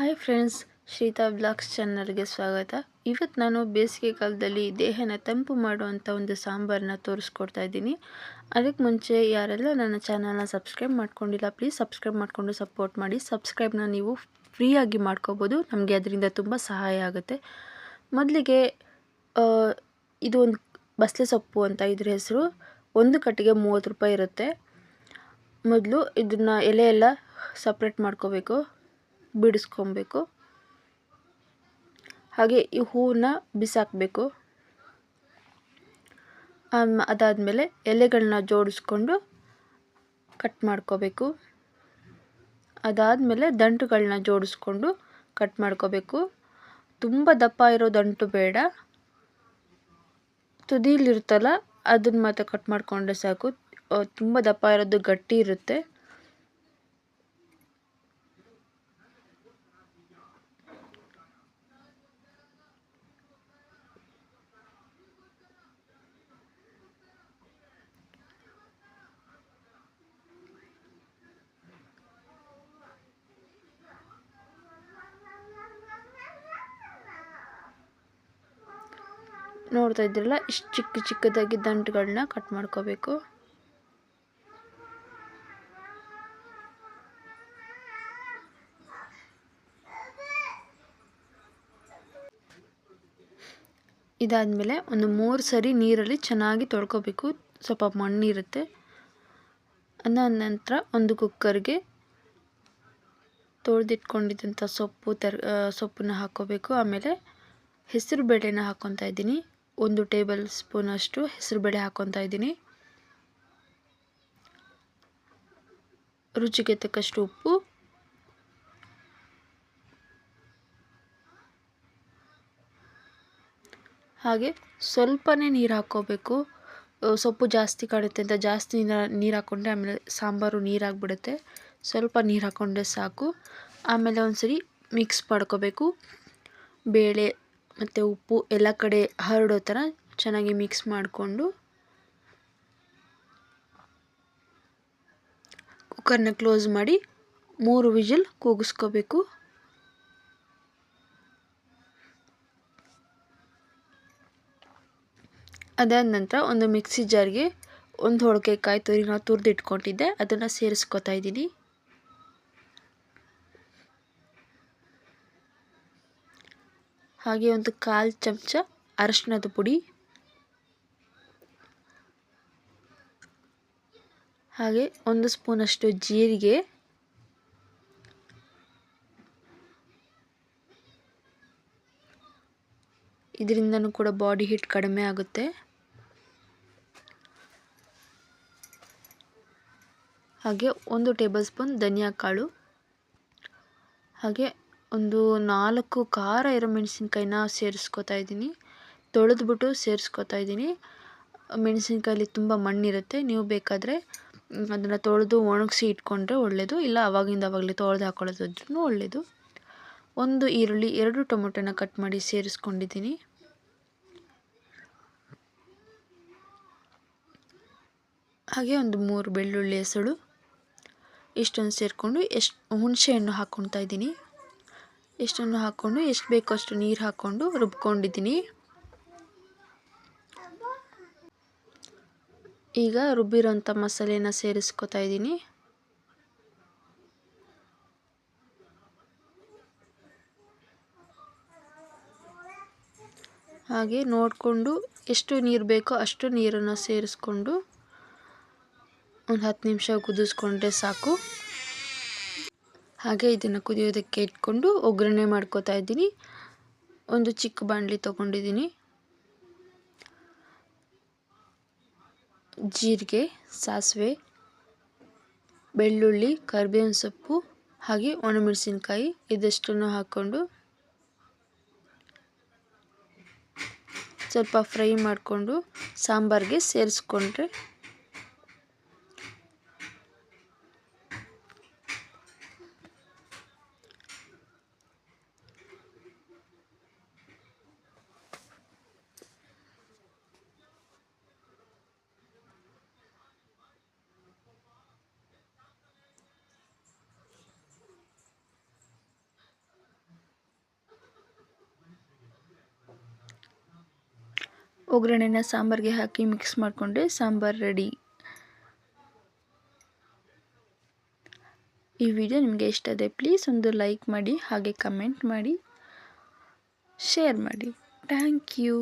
Hi friends ಶ್ರೀತಾ blogs ಚಾನಲ್ಗೆ ಸ್ವಾಗತ. ಇವತ್ತು ನಾನು ಬೇಸಿಗೆ ಕಾಲದಲ್ಲಿ ದೇಹನ ತಂಪು ಮಾಡುವಂಥ ಒಂದು ಸಾಂಬಾರನ್ನ ತೋರಿಸ್ಕೊಡ್ತಾ ಇದ್ದೀನಿ. ಅದಕ್ಕೆ ಮುಂಚೆ ಯಾರೆಲ್ಲ ನನ್ನ ಚಾನಲ್ನ ಸಬ್ಸ್ಕ್ರೈಬ್ ಮಾಡ್ಕೊಂಡಿಲ್ಲ ಪ್ಲೀಸ್ ಸಬ್ಸ್ಕ್ರೈಬ್ ಮಾಡಿಕೊಂಡು ಸಪೋರ್ಟ್ ಮಾಡಿ. ಸಬ್ಸ್ಕ್ರೈಬ್ನ ನೀವು ಫ್ರೀಯಾಗಿ ಮಾಡ್ಕೋಬೋದು. ನಮಗೆ ಅದರಿಂದ ತುಂಬ ಸಹಾಯ ಆಗುತ್ತೆ. ಮೊದಲಿಗೆ ಇದು ಒಂದು ಬಸಳೆ ಸೊಪ್ಪು ಅಂತ ಇದ್ರ ಹೆಸರು. ಒಂದು ಕಟ್ಟಿಗೆ ಮೂವತ್ತು ರೂಪಾಯಿ ಇರುತ್ತೆ. ಮೊದಲು ಇದನ್ನು ಎಲೆ ಎಲ್ಲ ಸಪ್ರೇಟ್ ಮಾಡ್ಕೋಬೇಕು. ಬಿಡಿಸ್ಕೊಬೇಕು. ಹಾಗೆ ಈ ಹೂವನ್ನ ಬಿಸಾಕಬೇಕು. ಅದಾದಮೇಲೆ ಎಲೆಗಳನ್ನ ಜೋಡಿಸ್ಕೊಂಡು ಕಟ್ ಮಾಡ್ಕೋಬೇಕು. ಅದಾದಮೇಲೆ ದಂಟುಗಳನ್ನ ಜೋಡಿಸ್ಕೊಂಡು ಕಟ್ ಮಾಡ್ಕೋಬೇಕು. ತುಂಬ ದಪ್ಪ ಇರೋ ದಂಟು ಬೇಡ. ತುದಿಲಿರುತ್ತಲ್ಲ, ಅದನ್ನು ಮಾತ್ರ ಕಟ್ ಮಾಡಿಕೊಂಡ್ರೆ ಸಾಕು. ತುಂಬ ದಪ್ಪ ಇರೋದು ಗಟ್ಟಿ ಇರುತ್ತೆ. ನೋಡ್ತಾ ಇದ್ರಲ್ಲ, ಇಷ್ಟು ಚಿಕ್ಕ ಚಿಕ್ಕದಾಗಿ ದಂಟುಗಳನ್ನ ಕಟ್ ಮಾಡ್ಕೋಬೇಕು. ಇದಾದಮೇಲೆ ಒಂದು ಮೂರು ಸರಿ ನೀರಲ್ಲಿ ಚೆನ್ನಾಗಿ ತೊಳ್ಕೊಬೇಕು. ಸ್ವಲ್ಪ ಮಣ್ಣಿರುತ್ತೆ ಅದಾದ ನಂತರ ಒಂದು ಕುಕ್ಕರ್ಗೆ ತೊಳೆದಿಟ್ಕೊಂಡಿದ್ದಂಥ ಸೊಪ್ಪು ತರ್ ಸೊಪ್ಪನ್ನ ಹಾಕ್ಕೋಬೇಕು. ಆಮೇಲೆ ಹೆಸರು ಬೇಳೆನ ಹಾಕ್ಕೊತಾ ಇದ್ದೀನಿ. ಒಂದು ಟೇಬಲ್ ಸ್ಪೂನಷ್ಟು ಹೆಸರುಬೇಳೆ ಹಾಕ್ಕೊತಾ ಇದ್ದೀನಿ. ರುಚಿಗೆ ತಕ್ಕಷ್ಟು ಉಪ್ಪು. ಹಾಗೆ ಸ್ವಲ್ಪನೇ ನೀರು ಹಾಕ್ಕೋಬೇಕು. ಸೊಪ್ಪು ಜಾಸ್ತಿ ಕಾಡುತ್ತೆ ಅಂತ ಜಾಸ್ತಿ ನೀರು ಹಾಕ್ಕೊಂಡ್ರೆ ಆಮೇಲೆ ಸಾಂಬಾರು ನೀರಾಗ್ಬಿಡುತ್ತೆ ಸ್ವಲ್ಪ ನೀರು ಹಾಕ್ಕೊಂಡ್ರೆ ಸಾಕು. ಆಮೇಲೆ ಒಂದು ಸರಿ ಮಿಕ್ಸ್ ಮಾಡ್ಕೋಬೇಕು. ಬೇಳೆ ಮತ್ತು ಉಪ್ಪು ಎಲ್ಲ ಕಡೆ ಹರಡೋ ಥರ ಚೆನ್ನಾಗಿ ಮಿಕ್ಸ್ ಮಾಡಿಕೊಂಡು ಕುಕ್ಕರ್ನ ಕ್ಲೋಸ್ ಮಾಡಿ ಮೂರು ವಿಜಿಲ್ ಕೂಗಿಸ್ಕೋಬೇಕು. ಅದಾದ ನಂತರ ಒಂದು ಮಿಕ್ಸಿ ಜಾರ್ಗೆ ಒಂದು ಹೊಳಕೆ ಕಾಯಿ ತುರಿ ನಾವು ತುರಿದಿಟ್ಕೊಂಡಿದ್ದೆ. ಅದನ್ನು ಸೇರಿಸ್ಕೊತಾ ಇದ್ದೀನಿ. ಹಾಗೆ ಒಂದು ಕಾಲು ಚಮಚ ಅರಶಿನದ ಪುಡಿ. ಹಾಗೆ ಒಂದು ಸ್ಪೂನಷ್ಟು ಜೀರಿಗೆ. ಇದರಿಂದನೂ ಕೂಡ ಬಾಡಿ ಹೀಟ್ ಕಡಿಮೆ ಆಗುತ್ತೆ. ಹಾಗೆ ಒಂದು ಟೇಬಲ್ ಸ್ಪೂನ್ ಧನಿಯಾ ಕಾಳು. ಹಾಗೆ ಒಂದು ನಾಲ್ಕು ಖಾರ ಇರೋ ಮೆಣಸಿನ್ಕಾಯಿನ ಸೇರಿಸ್ಕೊತಾ ಇದ್ದೀನಿ. ತೊಳೆದ್ಬಿಟ್ಟು ಸೇರಿಸ್ಕೊತಾ ಇದ್ದೀನಿ. ಮೆಣಸಿನ್ಕಾಯಲ್ಲಿ ತುಂಬ ಮಣ್ಣಿರುತ್ತೆ. ನೀವು ಬೇಕಾದರೆ ಅದನ್ನು ತೊಳೆದು ಒಣಗಿಸಿ ಇಟ್ಕೊಂಡ್ರೆ ಒಳ್ಳೆಯದು ಇಲ್ಲ, ಅವಾಗಿಂದ ಅವಾಗಲೇ ತೊಳೆದು ಹಾಕೊಳ್ಳೋದಿದ್ರೂ ಒಳ್ಳೆಯದು ಒಂದು ಈರುಳ್ಳಿ, ಎರಡು ಟೊಮೊಟೊನ ಕಟ್ ಮಾಡಿ ಸೇರಿಸ್ಕೊಂಡಿದ್ದೀನಿ. ಹಾಗೆ ಒಂದು ಮೂರು ಬೆಳ್ಳುಳ್ಳಿ ಹೆಸಳು. ಇಷ್ಟೊಂದು ಸೇರಿಕೊಂಡು ಎಷ್ಟು ಹುಣಸೆಹಣ್ಣು ಹಾಕ್ಕೊತಾ ಇದ್ದೀನಿ. ಇಷ್ಟನ್ನು ಹಾಕ್ಕೊಂಡು, ಎಷ್ಟು ಬೇಕೋ ಅಷ್ಟು ನೀರು ಹಾಕ್ಕೊಂಡು ರುಬ್ಕೊಂಡಿದ್ದೀನಿ. ಈಗ ರುಬ್ಬಿರೋಂಥ ಮಸಾಲೆನ ಸೇರಿಸ್ಕೊತಾ ಇದ್ದೀನಿ. ಹಾಗೆ ನೋಡಿಕೊಂಡು ಎಷ್ಟು ನೀರು ಬೇಕೋ ಅಷ್ಟು ನೀರನ್ನು ಸೇರಿಸ್ಕೊಂಡು ಒಂದು ಹತ್ತು ನಿಮಿಷ ಕುದಿಸ್ಕೊಂಡ್ರೆ ಸಾಕು. ಹಾಗೆ ಇದನ್ನು ಕುದಿಯೋದಕ್ಕೆ ಇಟ್ಕೊಂಡು ಒಗ್ಗರಣೆ ಮಾಡ್ಕೋತಾ ಇದ್ದೀನಿ. ಒಂದು ಚಿಕ್ಕ ಬಾಣಲಿ ತೊಗೊಂಡಿದ್ದೀನಿ. ಜೀರಿಗೆ, ಸಾಸಿವೆ, ಬೆಳ್ಳುಳ್ಳಿ, ಕರಿಬೇವಿನ ಸೊಪ್ಪು, ಹಾಗೆ ಒಣಮೆಣಸಿನ್ಕಾಯಿ ಇದಷ್ಟನ್ನು ಹಾಕ್ಕೊಂಡು ಸ್ವಲ್ಪ ಫ್ರೈ ಮಾಡಿಕೊಂಡು ಸಾಂಬಾರಿಗೆ ಸೇರಿಸ್ಕೊಂಡ್ರೆ ಒಗ್ಗರಣೆನ ಸಾಂಬಾರಿಗೆ ಹಾಕಿ ಮಿಕ್ಸ್ ಮಾಡಿಕೊಂಡೆ, ಸಾಂಬಾರು ರೆಡಿ ಈ ವಿಡಿಯೋ ನಿಮಗೆ ಇಷ್ಟ ಇದೆ ಪ್ಲೀಸ್ ಒಂದು ಲೈಕ್ ಮಾಡಿ, ಹಾಗೆ ಕಮೆಂಟ್ ಮಾಡಿ ಶೇರ್ ಮಾಡಿ. Thank you